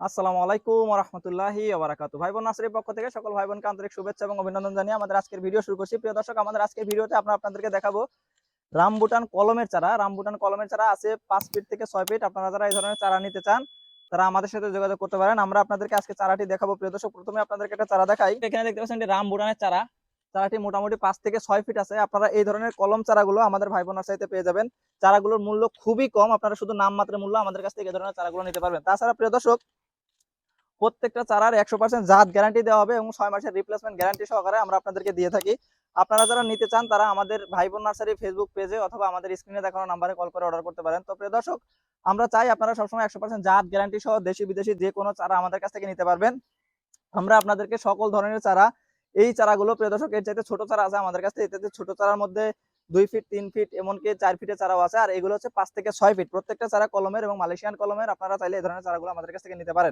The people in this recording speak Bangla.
আসসালামু আলাইকুম রহমতুল্লাহি ওবারাকাতু ভাই বোন নাসরির পক্ষ থেকে সকল ভাই বোনকে আন্তরিক শুভেচ্ছা এবং অভিনন্দন জানিয়ে আমাদের আজকের ভিডিও শুরু করছি। প্রিয় দর্শক, আমাদের আজকের ভিডিওতে আমরা আপনাদেরকে দেখাবো রামবুটান কলমের চারা। রামবুটান কলমের চারা আছে পাঁচ ফিট থেকে ছয় ফিট। আপনারা যারা এই ধরনের চারা নিতে চান, তারা আমাদের সাথে যোগাযোগ করতে পারেন। আমরা আপনাদেরকে আজকে চারাটি দেখাবো। প্রিয় দর্শক, প্রথমে আপনাদেরকে একটা চারা দেখাই। এখানে দেখতে পাচ্ছেন এটি রামবুটানের চারা। চারাটি মোটামুটি পাঁচ থেকে ছয় ফিট আছে। আপনারা এই ধরনের কলম চারাগুলো আমাদের ভাই বোনার সাথে পেয়ে যাবেন। চারাগুলোর মূল্য খুবই কম। আপনারা শুধু নাম মাত্র মূল্য আমাদের কাছ থেকে এই ধরনের চারাগুলো নিতে পারবেন। তাছাড়া প্রিয় দর্শক প্রত্যেকটা চারার একশো পার্সেন্ট জাত গ্যারান্টি দেওয়া হবে এবং ছয় মাসের রিপ্লেসমেন্ট গ্যারান্টি সহকারে আমরা আপনাদেরকে দিয়ে থাকি। আপনারা যারা নিতে চান, তারা আমাদের ভাই বোন নার্সারি ফেসবুক পেজে অথবা আমাদের স্ক্রিনে দেখানো নাম্বারে কল করে অর্ডার করতে পারেন। তো প্রিয় দর্শক, আমরা চাই আপনারা সবসময় একশো পার্সেন্ট জাত গ্যারান্টি সহ দেশি বিদেশি যে কোনো চারা আমাদের কাছ থেকে নিতে পারবেন। আমরা আপনাদেরকে সকল ধরনের চারা, এই চারাগুলো প্রিয় দর্শক, এর চাইতে ছোট চারা আছে আমাদের কাছে এটাতে ছোট চারার মধ্যে দুই ফিট তিন ফিট এমনকি চার ফিটের চারাও আছে। আর এগুলো হচ্ছে পাঁচ থেকে ছয় ফিট প্রত্যেকটা চারা কলমের এবং মালয়েশিয়ান কলমের, আপনারা চাইলে এই ধরনের চারাগুলো আমাদের কাছ থেকে নিতে পারেন।